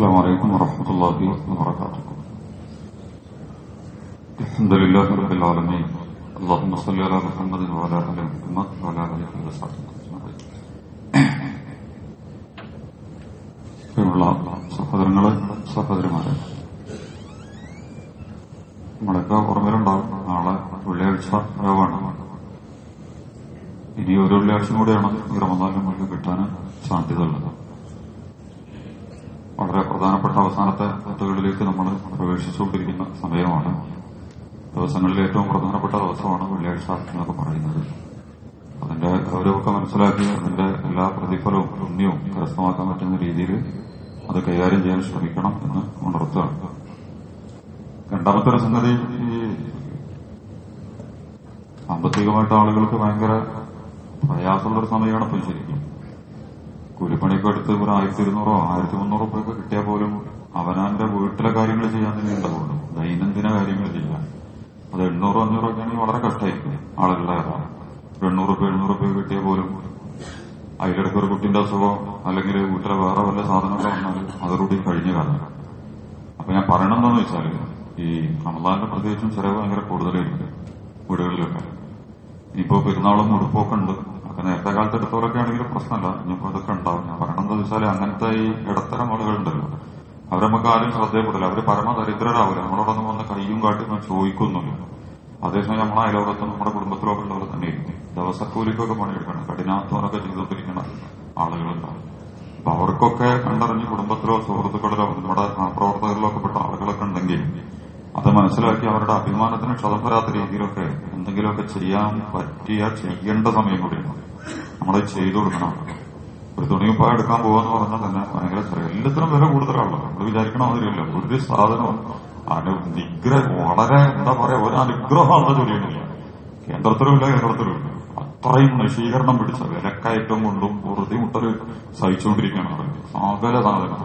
السلام عليكم ورحمة الله وبركاته الحمد لله رب العالمين اللهم صل على محمد وعلى آل محمد وعلى آله وصحبه أجمعين പ്രിയമുള്ള സഹോദരങ്ങളെ സഹോദരിമാരെ നമ്മളൊക്കെ ഓർമ്മയിലുണ്ടാവും നാളെ വെള്ളിയാഴ്ച രാവാണ് ഇനി ഒരു വെള്ളിയാഴ്ച കൂടെയാണ് ഈ റമദാൻ നമുക്ക് കിട്ടാൻ സാധ്യതയുള്ളത് അവസാനത്തെ പത്തുകളിലേക്ക് നമ്മൾ പ്രവേശിച്ചുകൊണ്ടിരിക്കുന്ന സമയമാണ്. ദിവസങ്ങളിൽ ഏറ്റവും പ്രധാനപ്പെട്ട ദിവസമാണ് വെള്ളിയാഴ്ച എന്നൊക്കെ പറയുന്നത്. അതിന്റെ ഗൗരവമൊക്കെ മനസ്സിലാക്കി അതിന്റെ എല്ലാ പ്രതിഫലവും പുണ്യവും കരസ്ഥമാക്കാൻ പറ്റുന്ന രീതിയിൽ അത് കൈകാര്യം ചെയ്യാൻ ശ്രമിക്കണം എന്ന് ഉണർത്തുകയാണ് രണ്ടാമത്തെ ഒരു സംഗതി സാമ്പത്തികമായിട്ട് ആളുകൾക്ക് ഭയങ്കര പ്രയാസമുള്ളൊരു സമയമാണ് ഇപ്പോൾ ശരിക്കും. കൂലിപ്പണിയൊക്കെ എടുത്ത് ഒരു ആയിരത്തി ഇരുന്നൂറോ ആയിരത്തി മുന്നൂറോ ഒക്കെ കിട്ടിയാൽ പോലും അവനാന്റെ വീട്ടിലെ കാര്യങ്ങൾ ചെയ്യാൻ തന്നെ ഉണ്ടാവുള്ളൂ ദൈനംദിന കാര്യങ്ങൾ ചെയ്യാൻ. അത് എണ്ണൂറോ അഞ്ഞൂറോ ഒക്കെ ആണെങ്കിൽ വളരെ കഷ്ടമായിരിക്കും ആളുകളുടെ ഒരു എണ്ണൂറ് രൂപ എഴുന്നൂറ് രൂപ കിട്ടിയാൽ പോലും അതിലിടയ്ക്ക് ഒരു കുട്ടിന്റെ അസുഖം അല്ലെങ്കിൽ വീട്ടിലെ വേറെ വല്ല സാധനങ്ങൾ വന്നാൽ അതോടുകൂടി കഴിഞ്ഞു കാണും അപ്പൊ ഞാൻ പറയണമെന്ന് വെച്ചാൽ ഈ റമദാന്റെ പ്രത്യേകിച്ചും ചെലവ് ഭയങ്കര കൂടുതലായിരിക്കും വീടുകളിലൊക്കെ. ഇനിയിപ്പോ പെരുന്നാളും ഉടുപ്പൊക്കെ ഉണ്ട്. അപ്പൊ നേരത്തെ കാലത്ത് എടുത്തവരൊക്കെ ആണെങ്കിലും പ്രശ്നമല്ല. ഇനിയിപ്പോ അതൊക്കെ ഉണ്ടാവും. ഞാൻ പറയണമെന്ന് വെച്ചാൽ അങ്ങനത്തെ ഈ ഇടത്തരം ആളുകളുണ്ടല്ലോ. അവരെ നമുക്ക് ആരും ശ്രദ്ധയപ്പെടില്ല. അവർ പരമദരിദ്രരാവില്ല നമ്മളോടൊന്നും വന്ന് കയ്യും കാട്ടി ചോദിക്കുന്നില്ല അതേസമയം നമ്മളെ അയലോകത്തും നമ്മുടെ കുടുംബത്തിലൊക്കെ ഉള്ളവർ തന്നെ ഇരിക്കും ദിവസക്കൂലിക്കൊക്കെ പണിയെടുക്കണം. കഠിനാധ്വാനമൊക്കെ ജീവിതത്തിരിക്കണം ആളുകളുണ്ടാവും. അപ്പൊ അവർക്കൊക്കെ കണ്ടറിഞ്ഞ് കുടുംബത്തിലോ സുഹൃത്തുക്കളിലോ നമ്മുടെ പ്രവർത്തകരിലോ ഒക്കെ പെട്ട ആളുകളൊക്കെ ഉണ്ടെങ്കിൽ അത് മനസ്സിലാക്കി അവരുടെ അഭിമാനത്തിന് ക്ഷതം വരാത്ത രീതിയിലൊക്കെ എന്തെങ്കിലുമൊക്കെ ചെയ്യാൻ പറ്റിയ ചെയ്യേണ്ട സമയം കൂടിയാണ്. നമ്മൾ ചെയ്തു കൊടുക്കണം ഒരു തുണിയുപ്പായ എടുക്കാൻ പോകാന്ന് പറഞ്ഞാൽ തന്നെ ഭയങ്കര എല്ലാത്തിനും വില കൂടുതലാണല്ലോ. നമ്മൾ വിചാരിക്കണ മാതിരിയല്ല. ഒരു സാധനം അനു നിഗ്രഹം വളരെ എന്താ പറയാ ഒരു അനുഗ്രഹമാണ് ചൊല്ലിയിട്ടില്ല കേന്ദ്രത്തിലുമില്ല കേരളത്തിലുമില്ല അത്രയും നശീകരണം പിടിച്ച വിലക്കയറ്റം കൊണ്ടും ബുദ്ധിമുട്ടൽ സഹിച്ചുകൊണ്ടിരിക്കുകയാണ് സകല സാധനം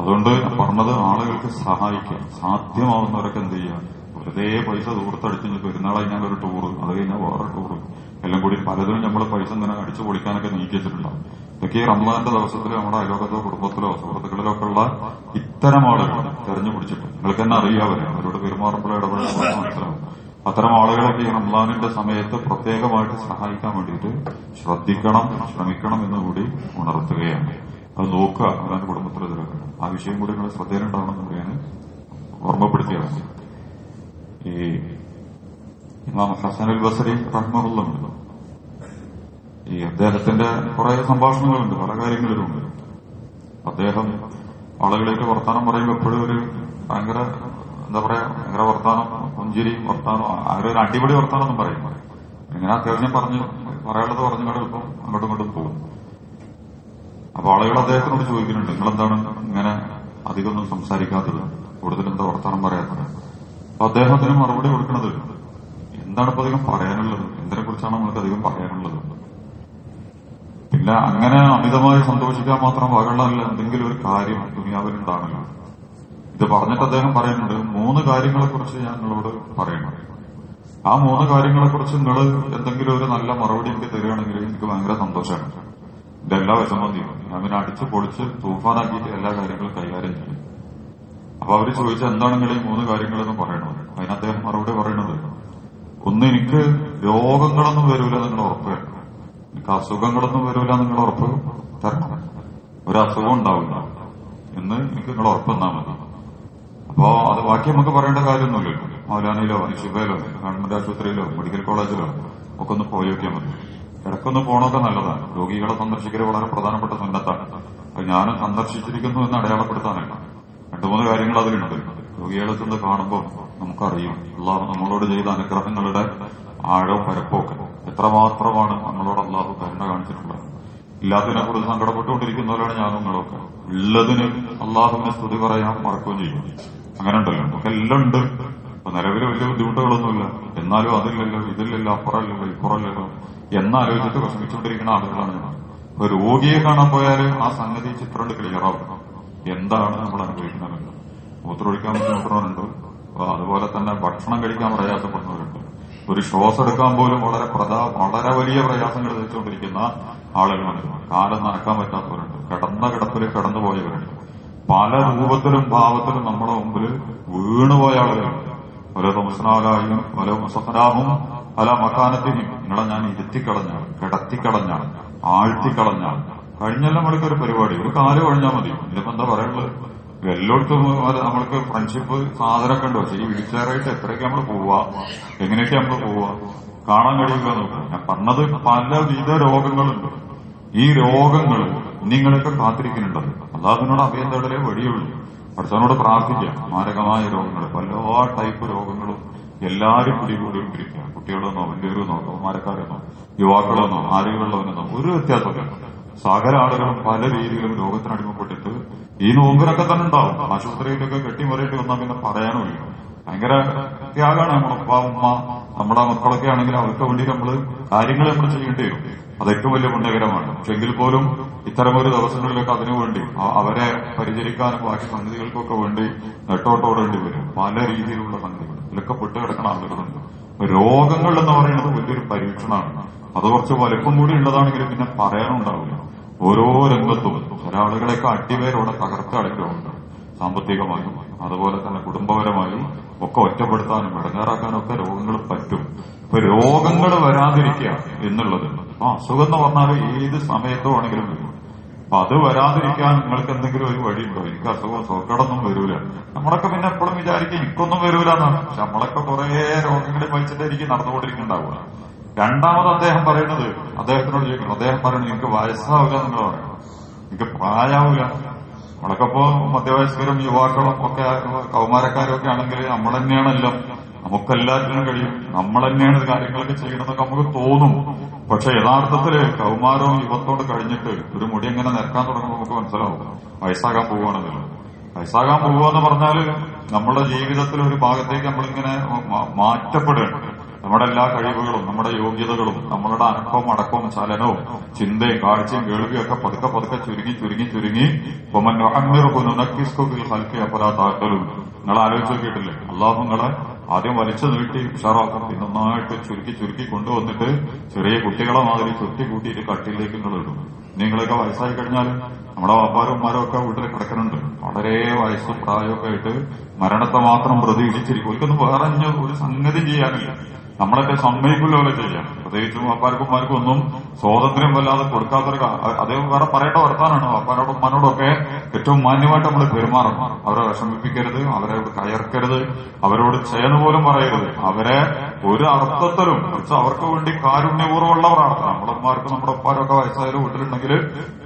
അതുകൊണ്ട് പറഞ്ഞത് ആളുകൾക്ക് സഹായിക്കാം. സാധ്യമാവുന്നവരൊക്കെ എന്ത് ചെയ്യുക വെറുതെ പൈസ ദൂരത്തടിച്ച് പെരുന്നാൾ ഞാൻ ഒരു ടൂറ് അത് കഴിഞ്ഞാൽ വേറെ ടൂറ് എല്ലാം കൂടി പലതിനും നമ്മൾ പൈസ ഇങ്ങനെ അടിച്ചു പൊളിക്കാനൊക്കെ നീക്കി വെച്ചിട്ടുണ്ടാവും. ഇതൊക്കെ ഈ റംസാന്റെ ദിവസത്തിൽ നമ്മുടെ അയലോകത്തോ കുടുംബത്തിലോ സുഹൃത്തുക്കളിലോ ഒക്കെ ഉള്ള ഇത്തരം ആളുകൾ തെരഞ്ഞു പിടിച്ചിട്ട്. നിങ്ങൾക്ക് തന്നെ അറിയാവരെ അവരോട് പെരുമാറുമ്പോൾ ഇടപെടുമ്പോൾ മനസ്സിലാവും അത്തരം ആളുകളൊക്കെ ഈ റംസാനിന്റെ സമയത്ത് പ്രത്യേകമായിട്ട് സഹായിക്കാൻ വേണ്ടിയിട്ട് ശ്രദ്ധിക്കണം ശ്രമിക്കണം എന്ന് കൂടി ഉണർത്തുകയാണ്. അത് നോക്കുക കുടുംബത്തിൽ ഇതിലൊക്കെ ആ വിഷയം കൂടി നിങ്ങൾ ശ്രദ്ധയിലുണ്ടാവണം കൂടിയാണ് ഓർമ്മപ്പെടുത്തിയത് ഈ ഇമാം ഹസൻ അൽ ബസരി റഹ്മുള്ളുണ്ട് ഈ അദ്ദേഹത്തിന്റെ കുറെ സംഭാഷണങ്ങളുണ്ട് പല കാര്യങ്ങളിലുമുണ്ട്. അദ്ദേഹം ആളുകളേക്ക് വർത്താനം പറയുമ്പോൾ എപ്പോഴും ഒരു ഭയങ്കര എന്താ പറയാ ഭയങ്കര വർത്താനം പുഞ്ചിരി വർത്താനം അങ്ങനെ ഒരു അടിപൊളി വർത്താനം ഒന്നും പറയും ഇങ്ങനെ അദ്ദേഹം പറഞ്ഞു പറയാനുള്ളത് പറഞ്ഞുകൊണ്ട് എളുപ്പം അങ്ങോട്ടും ഇങ്ങോട്ടും പോകും. അപ്പൊ ആളുകൾ അദ്ദേഹത്തിനോട് ചോദിക്കുന്നുണ്ട് നിങ്ങളെന്താണ് ഇങ്ങനെ അധികമൊന്നും സംസാരിക്കാത്തത്? കൂടുതൽ എന്താ വർത്താനം പറയാത്തത്? അപ്പൊ അദ്ദേഹത്തിന് മറുപടി കൊടുക്കുന്നത് എന്താണ് ഇപ്പൊ അധികം പറയാനുള്ളത്? എന്തിനെ കുറിച്ചാണ് നമ്മൾക്ക് അധികം പറയാനുള്ളത്? പിന്നെ അങ്ങനെ അമിതമായി സന്തോഷിക്കാൻ മാത്രം വകള്ളല്ല എന്തെങ്കിലും ഒരു കാര്യം ദുനിയാവിലുണ്ടാണല്ലോ ഇത് പറഞ്ഞിട്ട് അദ്ദേഹം പറയുന്നുണ്ട് മൂന്ന് കാര്യങ്ങളെ കുറിച്ച് ഞാൻ നിങ്ങളോട് പറയണം. ആ മൂന്ന് കാര്യങ്ങളെ കുറിച്ച് നിങ്ങൾ എന്തെങ്കിലും ഒരു നല്ല മറുപടി എനിക്ക് തരികയാണെങ്കിൽ എനിക്ക് ഭയങ്കര സന്തോഷമാണ്. എന്റെ എല്ലാ വിഷമം തീരും. ഞാൻ പിന്നെ അടിച്ച് പൊളിച്ച് തൂഫാനാക്കിയിട്ട് എല്ലാ കാര്യങ്ങളും കൈകാര്യം ചെയ്യും. അപ്പൊ അവർ ചോദിച്ച എന്താണ് ഈ മൂന്ന് കാര്യങ്ങളെന്ന് പറയണത്? അതിനദ്ദേഹം മറുപടി പറയണത് ഒന്ന് എനിക്ക് രോഗങ്ങളൊന്നും വരൂല നിങ്ങൾ ഉറപ്പ് എനിക്ക് അസുഖങ്ങളൊന്നും വരൂല നിങ്ങൾ ഉറപ്പ് തരണം. ഒരു അസുഖം ഉണ്ടാവില്ല എന്ന് എനിക്ക് നിങ്ങൾ ഉറപ്പ് തന്നാൽ മതി. അപ്പോ അത് ബാക്കി നമുക്ക് പറയേണ്ട കാര്യമൊന്നുമില്ലല്ലോ മൗലാനയിലോ ശിവയിലോ ഗവൺമെന്റ് ആശുപത്രിയിലോ മെഡിക്കൽ കോളേജിലോ ഒക്കെ ഒന്ന് പോയി നോക്കിയാൽ മതി. ഇടക്കൊന്ന് പോണൊക്കെ നല്ലതാണ്. രോഗികളെ സന്ദർശിക്കൽ വളരെ പ്രധാനപ്പെട്ട സുന്നത്താണ് അത് ഞാനും സന്ദർശിച്ചിരിക്കുന്നു എന്ന് അടയാളപ്പെടുത്താനല്ല. രണ്ടു മൂന്ന് കാര്യങ്ങൾ അതിലുണ്ട്. രോഗികളെ ചെന്ന് കാണുമ്പോൾ നമുക്കറിയും. അള്ളാഹു നമ്മളോട് ചെയ്ത അനുഗ്രഹങ്ങളുടെ ആഴവും എത്രമാത്രമാണ് നമ്മളോട് അള്ളാഹു കരുണ കാണിച്ചിട്ടുള്ളത്. ഇല്ലാത്തതിനെ കുറിച്ച് സങ്കടപ്പെട്ടുകൊണ്ടിരിക്കുന്നവരാണ് ഞാൻ നിങ്ങളൊക്കെ ഉള്ളതിന് അള്ളാഹുവിനെ സ്തുതി പറയാൻ മറക്കുകയും ചെയ്യും. അങ്ങനെ ഉണ്ടല്ലോ നമുക്ക് എല്ലാം ഉണ്ട്. ഇപ്പൊ നിലവിൽ വലിയ ബുദ്ധിമുട്ടുകളൊന്നുമില്ല. എന്നാലും അതില്ലല്ലോ ഇതില്ലല്ലോ അപ്പുറമല്ലല്ലോ ഇപ്പുറമല്ലല്ലോ എന്നാലോചിച്ചിട്ട് വിഷമിച്ചുകൊണ്ടിരിക്കുന്ന ആളുകളാണ് ഞാൻ. ഇപ്പൊ രോഗിയെ കാണാൻ പോയാൽ ആ സംഗതി ചിത്രം ക്ലിയർ ആവും. എന്താണ് നമ്മൾ അനുഭവിക്കുന്നത് മൂത്രമൊഴിക്കാൻ ബുദ്ധിമുട്ടുന്നവരുണ്ട് അപ്പൊ അതുപോലെ തന്നെ ഭക്ഷണം കഴിക്കാൻ പ്രയാസപ്പെടുന്നവരുണ്ട് ഒരു ശ്വാസം എടുക്കാൻ പോലും വളരെ വളരെ വലിയ പ്രയാസങ്ങൾ തെച്ചുകൊണ്ടിരിക്കുന്ന ആളുകളുണ്ട് കാലം നടക്കാൻ പറ്റാത്തവരുണ്ട്. കിടന്ന കിടപ്പിൽ കിടന്നു പോയവരുണ്ട്. പല രൂപത്തിലും ഭാവത്തിലും നമ്മുടെ മുമ്പിൽ വീണുപോയ ആളുകളുണ്ട്. ഓരോ തമസനാലായും ഓരോ മുസഫനാഹും പല മക്കാനത്തിനും നിങ്ങളെ ഞാൻ ഇരുത്തിക്കളഞ്ഞാണ് കിടത്തിക്കളഞ്ഞാണ് ആഴ്ത്തിക്കളഞ്ഞാണ് കഴിഞ്ഞെല്ലാം നമ്മൾക്ക് ഒരു പരിപാടി. ഒരു കാൽ കഴിഞ്ഞാൽ മതി. ഇതിപ്പോ എന്താ പറയുള്ളത് എല്ലായിടത്തും നമ്മൾക്ക് ഫ്രണ്ട്ഷിപ്പ് സാധനമൊക്കെ ഉണ്ടോ. ശരി വീട്ടുകാരായിട്ട് എത്രയൊക്കെ നമ്മൾ പോവാ എങ്ങനെയൊക്കെ നമ്മൾ പോവാ കാണാൻ കഴിയില്ല നോക്കാം ഞാൻ പറഞ്ഞത് പലവിധ രോഗങ്ങളുണ്ട്. ഈ രോഗങ്ങൾ നിങ്ങളൊക്കെ കാത്തിരിക്കുന്നുണ്ടത്. അള്ളാഹുവിനോട് അഭയം വഴിയുള്ളൂ. പഠിച്ചവനോട് പ്രാർത്ഥിക്കാം. മാരകമായ രോഗങ്ങൾ പല ടൈപ്പ് രോഗങ്ങളും എല്ലാവരും പിടികൂടിയിരിക്കുക കുട്ടികളെന്നോ വലിയവരെന്നോ കൗമാരക്കാരെന്നോ യുവാക്കളെന്നോ ആരോഗ്യമുള്ളവനെന്നോ ഒരു വ്യത്യാസമില്ല സകല ആളുകളും പല രീതിയിലും രോഗത്തിന് അടിമപ്പെട്ടിട്ട് ഈ നോമ്പിനൊക്കെ തന്നെ ഉണ്ടാവും. ആശുപത്രിയിലൊക്കെ കെട്ടിമറിയിട്ട് വന്നാൽ പിന്നെ പറയാനുമില്ല. ഭയങ്കര ത്യാഗമാണ് നമ്മുടെ ഉപ്പ ഉമ്മ നമ്മുടെ മക്കളൊക്കെ ആണെങ്കിൽ അവർക്ക് വേണ്ടി നമ്മൾ കാര്യങ്ങൾ നമ്മൾ ചെയ്യേണ്ടി വരും. അത് ഏറ്റവും വലിയ പുണ്യകരമാണ്. പക്ഷെ എങ്കിൽ പോലും ഇത്തരമൊരു ദിവസങ്ങളിലൊക്കെ അതിനു വേണ്ടി അവരെ പരിചരിക്കാനും ബാക്കി സംഗതികൾക്കൊക്കെ വേണ്ടി നെട്ടോട്ടോടേണ്ടി വരും. പല രീതിയിലുള്ള സംഗതികൾ. ഇതിലൊക്കെ പെട്ട് അവരുടെ രോഗങ്ങൾ എന്ന് പറയുന്നത് വലിയൊരു പരീക്ഷണമാണ്. അത് കുറച്ച് വലിപ്പം കൂടി ഉള്ളതാണെങ്കിലും പിന്നെ പറയാനുണ്ടാവില്ല. ഓരോ രംഗത്തും ചില ആളുകളെയൊക്കെ അട്ടിവേരോടെ തകർത്തടയ്ക്കുന്നുണ്ട് സാമ്പത്തികമായും. അതുപോലെ തന്നെ കുടുംബപരമായും ഒക്കെ ഒറ്റപ്പെടുത്താനും ഇടങ്ങേറാക്കാനും ഒക്കെ രോഗങ്ങൾ പറ്റും. ഇപ്പൊ രോഗങ്ങൾ വരാതിരിക്കുക എന്നുള്ളത്. ആ അസുഖം എന്ന് പറഞ്ഞാൽ ഏത് സമയത്തോ ആണെങ്കിലും വരും. അപ്പൊ അത് വരാതിരിക്കാൻ നിങ്ങൾക്ക് എന്തെങ്കിലും ഒരു വഴിയുണ്ടോ എനിക്ക് അസുഖം സുഖടൊന്നും വരൂല. നമ്മളൊക്കെ പിന്നെ എപ്പോഴും വിചാരിക്കും എനിക്കൊന്നും വരൂല എന്നാണ് പക്ഷെ നമ്മളൊക്കെ കുറെ രോഗങ്ങളിൽ വഹിച്ചിട്ടായിരിക്കും നടന്നുകൊണ്ടിരിക്കുന്നുണ്ടാവുക. രണ്ടാമത് അദ്ദേഹം പറയുന്നത് അദ്ദേഹത്തിനോട് ചോദിക്കണം അദ്ദേഹം പറയുന്നത് എനിക്ക് വയസ്സാവില്ല നിങ്ങൾ പറയണം എനിക്ക് പ്രായാവില്ല. നമ്മളൊക്കെ ഇപ്പോ മധ്യവയസ്കരും യുവാക്കളും ഒക്കെ കൗമാരക്കാരും ഒക്കെ ആണെങ്കിൽ നമ്മൾ തന്നെയാണല്ലോ. നമുക്കെല്ലാത്തിനും കഴിയും. നമ്മൾ തന്നെയാണ് കാര്യങ്ങളൊക്കെ ചെയ്യണമെന്നൊക്കെ നമുക്ക് തോന്നും. പക്ഷെ യഥാർത്ഥത്തിൽ കൗമാരവും യുവത്തോട് കഴിഞ്ഞിട്ട് ഒരു മുടി എങ്ങനെ നിരക്കാൻ തുടങ്ങുമ്പോൾ നമുക്ക് മനസ്സിലാവും. വയസ്സാകാൻ പോവുകയാണെന്നില്ല വയസ്സാകാൻ പോവുക പറഞ്ഞാൽ നമ്മുടെ ജീവിതത്തിൽ ഒരു ഭാഗത്തേക്ക് നമ്മളിങ്ങനെ മാറ്റപ്പെടുകയാണ്. നമ്മുടെ എല്ലാ കഴിവുകളും നമ്മുടെ യോഗ്യതകളും നമ്മളുടെ അനക്കവും അടക്കവും ചലനവും ചിന്തയും കാഴ്ചയും കേൾവിയും ഒക്കെ പതുക്കെ പതുക്കെ ചുരുങ്ങി ചുരുങ്ങി ചുരുങ്ങി. താക്കലും നിങ്ങൾ ആലോചിച്ച് നോക്കിയിട്ടില്ലേ? അള്ളാഹു നിങ്ങളെ ആദ്യം വലിച്ചു നീട്ടി ഉഷാറാക്കും. പിന്നെ നന്നായിട്ട് ചുരുക്കി ചുരുക്കി കൊണ്ടുവന്നിട്ട് ചെറിയ കുട്ടികളെ മാതിരി ചുറ്റി കൂട്ടിയിട്ട് കട്ടിലേക്ക് നിങ്ങൾ ഇടും നിങ്ങളൊക്കെ വയസ്സായി കഴിഞ്ഞാൽ നമ്മുടെ വാപ്പാരും ഒക്കെ വീട്ടിൽ കിടക്കുന്നുണ്ട് വളരെ വയസ്സും പ്രായമൊക്കെ ആയിട്ട് മരണത്തെ മാത്രം പ്രതീക്ഷിച്ചിരിക്കും. ഒരിക്കലും വേറെ ഒരു സംഗതി ചെയ്യാനില്ല. നമ്മളൊക്കെ സമ്മതിക്കില്ല പോലെ ചെയ്യാം. പ്രത്യേകിച്ചും വാപ്പാർക്കും സ്വാതന്ത്ര്യം വല്ലാതെ കൊടുക്കാത്തൊരു അത് വേറെ പറയേണ്ട വർത്താനാണ്. വാപ്പാരോടും ഉമ്മാനോടൊക്കെ ഏറ്റവും മാന്യമായിട്ട് നമ്മൾ പെരുമാറണം. അവരെ വിഷമിപ്പിക്കരുത് അവരെ കയർക്കരുത് അവരോട് ചെയ്യുന്ന പോലും പറയരുത്. അവരെ ഒരു അർത്ഥത്തിലും കുറച്ച് അവർക്ക് വേണ്ടി കാരുണ്യപൂർവമുള്ള പ്രാർത്ഥന നമ്മുടെ നമ്മുടെ ഉപ്പാരൊക്കെ വയസ്സായാലും വീട്ടിലുണ്ടെങ്കിൽ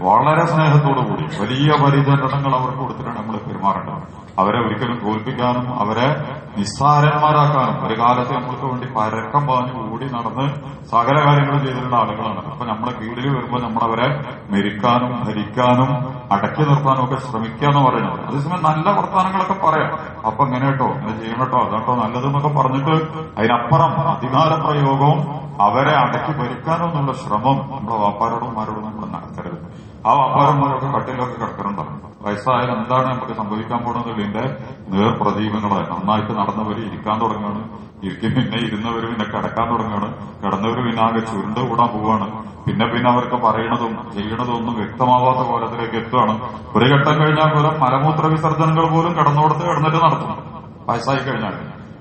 വളരെ സ്നേഹത്തോടു കൂടി വലിയ പരിചരണങ്ങൾ അവർക്ക് കൊടുത്തിട്ടാണ് നമ്മൾ പെരുമാറേണ്ടത്. അവരെ ഒരിക്കലും തോൽപ്പിക്കാനും അവരെ നിസ്സാരന്മാരാക്കാനും ഒരു കാലത്ത് നമ്മൾക്ക് വേണ്ടി പരക്കം പാഞ്ഞു കൂടി നടന്ന് സകല കാര്യങ്ങളും ചെയ്തിട്ടുള്ള ആളുകളാണ്. അപ്പൊ നമ്മുടെ കീഴിൽ വരുമ്പോൾ നമ്മളവരെ മെരിക്കാനും ഭരിക്കാനും അടക്കി നിർത്താനും ഒക്കെ ശ്രമിക്കുക എന്ന് പറയുന്നത്. അതേസമയം നല്ല വർത്തമാനങ്ങളൊക്കെ പറയാം. അപ്പൊ ഇങ്ങനെ കേട്ടോ ഇങ്ങനെ ചെയ്യണം കേട്ടോ അതാട്ടോ നല്ലതെന്നൊക്കെ പറഞ്ഞിട്ട് അതിനപ്പുറം അധികാര പ്രയോഗവും അവരെ അടക്കി ഭരിക്കാനോ എന്നുള്ള ശ്രമം നമ്മുടെ വാപ്പാരോടും മാരോടും നമ്മൾ നടത്തരുത്. ആ വാപ്പാരന്മാരൊക്കെ കട്ടിലൊക്കെ കിടക്കുന്നുണ്ടാവും വയസ്സായാലും എന്താണ് നമുക്ക് സംഭവിക്കാൻ പോകുന്നതിന്റെ നേർപ്രതീകങ്ങളെ നന്നായിട്ട് നടന്നവര് ഇരിക്കാൻ തുടങ്ങുകയാണ്. ഇരിക്കും പിന്നെ ഇരുന്നവര് പിന്നെ കിടക്കാൻ തുടങ്ങുകയാണ്. കിടന്നവര് പിന്നെ ആകെ ചുരുണ്ട് കൂടാൻ പോവാണ് പിന്നെ പിന്നെ അവർക്ക് പറയണതും ചെയ്യണതും ഒന്നും വ്യക്തമാവാത്ത കോലത്തിലേക്ക് എത്തുകയാണ്. ഒരു ഘട്ടം കഴിഞ്ഞാൽ പോലും മലമൂത്ര വിസർജനങ്ങൾ പോലും കിടന്നോടത്ത് കിടന്നിട്ട് നടത്തും വയസ്സായി കഴിഞ്ഞാൽ.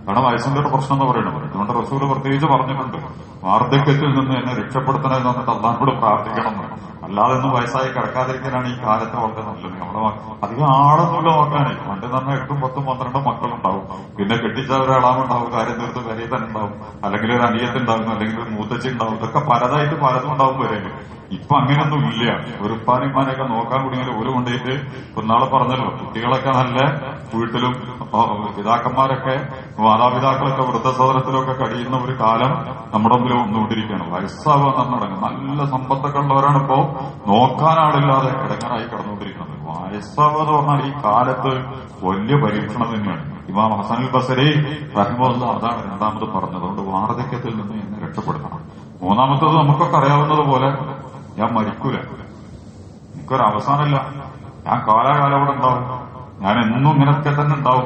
കാരണം വയസ്സിന്റെ പ്രശ്നം എന്ന് പറയുന്നത്. അതുകൊണ്ട് റസൂൽ പ്രത്യേകിച്ച് പറഞ്ഞിട്ടുണ്ട്. വാർദ്ധക്യത്തിൽ നിന്ന് എന്നെ രക്ഷപ്പെടുത്തണമെന്ന് പറഞ്ഞിട്ട് അള്ളാഹിനോട് പ്രാർത്ഥിക്കണം എന്ന്. അല്ലാതെ ഒന്നും വയസ്സായി കിടക്കാതിരിക്കാനാണ് ഈ കാലത്ത് വളരെ നല്ലത് നമ്മുടെ അധികം ആളൊന്നുമില്ല നോക്കാനേ. പണ്ട് തന്നെ എട്ടും പത്തും പന്ത്രണ്ടും മക്കളുണ്ടാവും. പിന്നെ കെട്ടിച്ച ഒരാളാമുണ്ടാവും കാര്യം തീർത്ത് വരയത്തൻ ഉണ്ടാവും അല്ലെങ്കിൽ ഒരു അനിയത്തുണ്ടാവും അല്ലെങ്കിൽ ഒരു മൂത്തച്ഛ ഉണ്ടാവും ഇതൊക്കെ പലതായിട്ട് പലതും ഉണ്ടാവും വരെ ഇപ്പൊ അങ്ങനെയൊന്നും ഇല്ല. ഒരു ഉപ്പാനിമാനെയൊക്കെ നോക്കാൻ കൂടിയെങ്കിൽ ഒരു കൊണ്ടേറ്റ് ഇപ്പൊ നാളെ പറഞ്ഞല്ലോ കുട്ടികളൊക്കെ നല്ല വീട്ടിലും പിതാക്കന്മാരൊക്കെ മാതാപിതാക്കളൊക്കെ വൃദ്ധസദനത്തിലൊക്കെ കഴിയുന്ന ഒരു കാലം നമ്മുടെ മുമ്പിൽ വന്നുകൊണ്ടിരിക്കുകയാണ്. വയസ്സാവാൻ നടങ്ങും നല്ല സമ്പത്തൊക്കെ ഉള്ളവരാണ് ഇപ്പോ നോക്കാനാളില്ലാതെ കിടങ്ങാനായി കിടന്നുകൊണ്ടിരിക്കുന്നത്. വയസ്സാവുക പറഞ്ഞാൽ ഈ കാലത്ത് വലിയ പരീക്ഷണം തന്നെയാണ്. ഇമാം ഹസനുൽ ബസരി റഹിമുള്ള അതാണ് രണ്ടാമത് പറഞ്ഞത്. അതുകൊണ്ട് വാർദ്ധക്യത്തിൽ നിന്ന് എന്നെ രക്ഷപ്പെടുത്തണം. മൂന്നാമത്തത് നമുക്കൊക്കെ അറിയാവുന്നത് പോലെ ഞാൻ മരിക്കൂല. എനിക്കൊരു ഞാൻ കാലാകാലം അവിടെ ഉണ്ടാവും. ഞാൻ എന്നും ഇങ്ങനൊക്കെ തന്നെ ഉണ്ടാവും.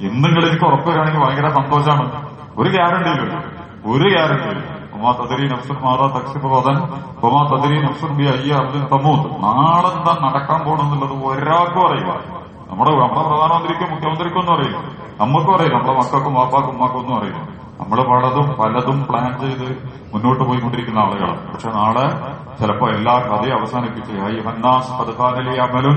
എന്നെങ്കിലും എനിക്ക് ഉറപ്പ് വരികയാണെങ്കിൽ ഭയങ്കര സന്തോഷമാണ്. ഒരു ഗ്യാരണ്ടി ഇല്ല. ഒരു ഗ്യാരണ്ടി ഉമാ തദരി നഫ്സുൻ മാതാ ഗദൻ ഉമാ തദരി നഫ്സുൻ ബി അയ്യ അബ്ദുൽ തമൂത്ത് നാളെന്താ നടക്കാൻ പോകണമെന്നുള്ളത് ഒരാൾക്കും അറിയില്ല. നമ്മുടെ നമ്മുടെ പ്രധാനമന്ത്രിക്കും മുഖ്യമന്ത്രിക്കും ഒന്നും അറിയില്ല. നമുക്കും അറിയില്ല. നമ്മുടെ മക്കൾക്കും വാപ്പാക്കും ഉമ്മാക്കും ഒന്നും അറിയില്ല. നമ്മൾ പലതും പലതും പ്ലാൻ ചെയ്ത് മുന്നോട്ട് പോയിക്കൊണ്ടിരിക്കുന്ന ആളുകളാണ്. പക്ഷെ നാളെ ചിലപ്പോ എല്ലാ കഥയും അവസാനിപ്പിച്ച് ഹന്നാസ് പതുക്കാനലി അമലും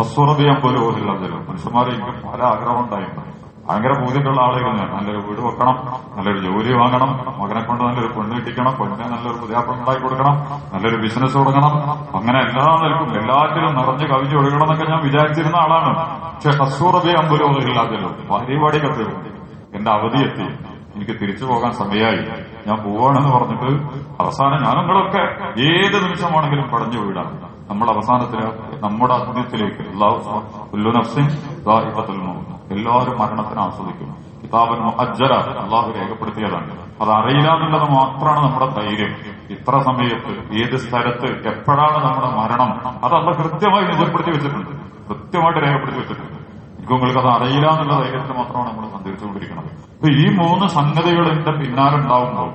ഹസ്വറബിയം പോലും ഓരില്ലാതല്ലോ മനുഷ്യന്മാരെ എനിക്ക് പല ആഗ്രഹം ഉണ്ടായിരുന്നു ഭയങ്കര പൂജക്കുള്ള ആളുകൾ ഞാൻ. നല്ലൊരു വീട് വെക്കണം നല്ലൊരു ജോലി വാങ്ങണം മകനെ കൊണ്ട് നല്ലൊരു പെണ്ണ് കിട്ടിക്കണം പെണ്ണിനെ നല്ലൊരു പുതിയാപ്പം ഉണ്ടാക്കി കൊടുക്കണം നല്ലൊരു ബിസിനസ് തുടങ്ങണം. അങ്ങനെ എല്ലാ നിലക്കും എല്ലാത്തിലും നിറഞ്ഞ് കവിഞ്ഞ് എന്നൊക്കെ ഞാൻ വിചാരിച്ചിരുന്ന ആളാണ്. പക്ഷെ ഹസൂറബി അമ്പലവും ഇല്ലാത്തല്ലോ. പരിപാടി കത്തിരുന്നു എന്റെ അവധി എത്തി എനിക്ക് തിരിച്ചു പോകാൻ സമയമായി ഞാൻ പോവാണെന്ന് പറഞ്ഞിട്ട് അവസാനം ഞാൻ നിങ്ങളൊക്കെ ഏത് നിമിഷമാണെങ്കിലും പടഞ്ഞു വീടാം നമ്മൾ അവസാനത്തിന് നമ്മുടെ അന്ത്യത്തിലേക്ക് എല്ലാവരും മരണത്തിന് ആസ്വദിക്കും കിതാബൻ അജ്ജര അള്ളാഹു രേഖപ്പെടുത്തിയതാണ്. അത് അറിയില്ല എന്നുള്ളത് മാത്രമാണ് നമ്മുടെ ധൈര്യം. ഇത്ര സമയത്ത് ഏത് സ്ഥലത്ത് എപ്പോഴാണ് നമ്മുടെ മരണം? അത് അല്ല കൃത്യമായി നിജപ്പെടുത്തി വെച്ചിട്ടുണ്ട്. കൃത്യമായിട്ട് രേഖപ്പെടുത്തി വെച്ചിട്ടുണ്ട് എനിക്ക് നിങ്ങൾക്ക് അത് അറിയില്ല എന്നുള്ള ധൈര്യത്തിൽ മാത്രമാണ് നമ്മൾ സഞ്ചരിച്ചുകൊണ്ടിരിക്കുന്നത്. അപ്പൊ ഈ മൂന്ന് സംഗതികൾ എന്റെ പിന്നാലുണ്ടാവുമ്പോൾ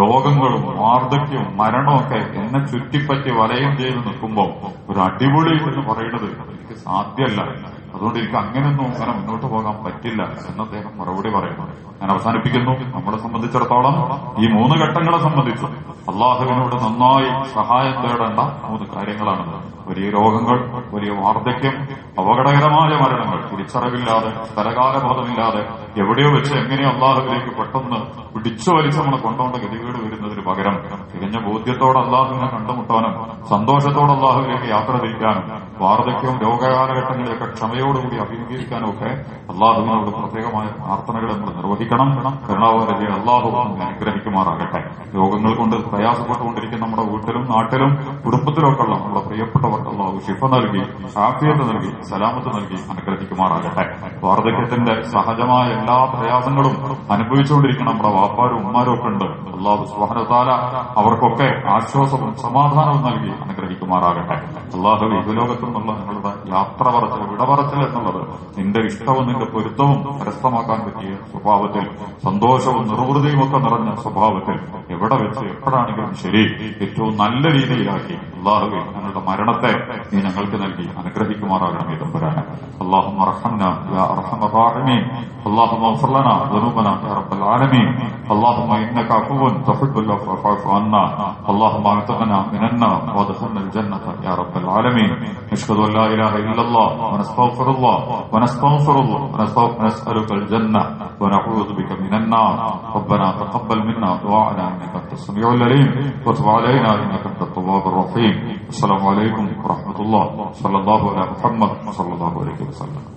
രോഗങ്ങളും വാർദ്ധക്യവും മരണവും ഒക്കെ എന്നെ ചുറ്റിപ്പറ്റി വലയം ചെയ്ത് നിൽക്കുമ്പോൾ ഒരു അടിപൊളി എന്ന് പറയുന്നത് എനിക്ക് സാധ്യമല്ല. അതുകൊണ്ട് എനിക്ക് അങ്ങനെയൊന്നും അങ്ങനെ മുന്നോട്ട് പോകാൻ പറ്റില്ല എന്ന് അദ്ദേഹം മറുപടി പറയുന്നു. ഞാൻ അവസാനിപ്പിക്കുന്നു. നമ്മളെ സംബന്ധിച്ചിടത്തോളം ഈ മൂന്ന് ഘട്ടങ്ങളെ സംബന്ധിച്ച് അള്ളാഹുവിനോട് നന്നായി സഹായം തേടേണ്ട മൂന്ന് കാര്യങ്ങളാണ്. വലിയ രോഗങ്ങൾ വലിയ വാർദ്ധക്യം അപകടകരമായ മരണങ്ങൾ തിരിച്ചറിവില്ലാതെ സ്ഥലകാലബോധമില്ലാതെ എവിടെയോ വെച്ച് എങ്ങനെയോ അള്ളാഹുവിലേക്ക് പെട്ടെന്ന് പിടിച്ചു വലിച്ച് നമ്മളെ കൊണ്ടുകൊണ്ട് ഗതികേട് വരുന്നതിന് പകരം തികഞ്ഞ ബോധ്യത്തോടെ അള്ളാഹുവിനെ കണ്ടുമുട്ടാനും സന്തോഷത്തോടെ അള്ളാഹുവിലേക്ക് യാത്ര തിരിക്കാനും വാർദ്ധക്യവും രോഗകാലഘട്ടങ്ങളിലൊക്കെ ക്ഷമയോടുകൂടി അഭിമുഖീകരിക്കാനും ഒക്കെ അള്ളാഹുവിനോട് പ്രത്യേകമായ പ്രാർത്ഥനകൾ നമ്മൾ നിർവഹിക്കണം. കരുണാവാരജി അള്ളാഹു അനുഗ്രഹിക്കുമാറാകട്ടെ. രോഗങ്ങൾ കൊണ്ട് പ്രയാസപ്പെട്ടുകൊണ്ടിരിക്കുന്ന നമ്മുടെ വീട്ടിലും നാട്ടിലും കുടുംബത്തിലൊക്കെ ഉള്ള നമ്മുടെ പ്രിയപ്പെട്ടവർക്ക് അള്ളാഹു ശിഫ നൽകി ആഫിയത്ത് നൽകി സലാമത്ത് നൽകി അനുഗ്രഹിക്കുമാറാകട്ടെ. വാർദ്ധക്യത്തിന്റെ സഹജമായ എല്ലാ പ്രയാസങ്ങളും അനുഭവിച്ചുകൊണ്ടിരിക്കുന്ന നമ്മുടെ വാപ്പാരും ഉമ്മാരും ഒക്കെ ഉണ്ട്. അള്ളാഹു സുബാനത്താല അവർക്കൊക്കെ ആശ്വാസവും സമാധാനവും നൽകി അനുഗ്രഹിക്കുമാറാകട്ടെ. അള്ളാഹു Pernah. യാത്ര പറച്ചൽ വിടപറച്ചൽ എന്നുള്ളത് നിന്റെ ഇഷ്ടവും നിന്റെ പൊരുത്തവും കരസ്ഥമാക്കാൻ പറ്റിയ സ്വഭാവത്തിൽ സന്തോഷവും നിർവൃതിയും ഒക്കെ നിറഞ്ഞ സ്വഭാവത്തിൽ എവിടെ വെച്ച് എപ്പോഴാണെങ്കിലും ശരി ഏറ്റവും നല്ല രീതിയിലാക്കി അള്ളാഹുവെ ഞങ്ങളുടെ മരണത്തെ നീ ഞങ്ങൾക്ക് നൽകി അനുഗ്രഹിക്കുമാറാകണമേ തമ്പുരാന് اللهم ارحمنا يا ارحم الراحمين اللهم اغفر لنا ذنوبنا يا رب العالمين اللهم انك عفو تحب العفو فاعف عنا اللهم اعتقنا من النار وادخلنا الجنه يا رب العالمين نشهد ان لا اله إلا الله ونستغفر الله ونستغفر الله ونسألك الجنة ونعوذ بك من النار. ربنا تقبل منا دعاءنا إنك أنت السميع العليم. وتب علينا إنك أنت التواب الرحيم. السلام عليكم ورحمة الله. صلى الله على محمد صلى الله عليه وسلم.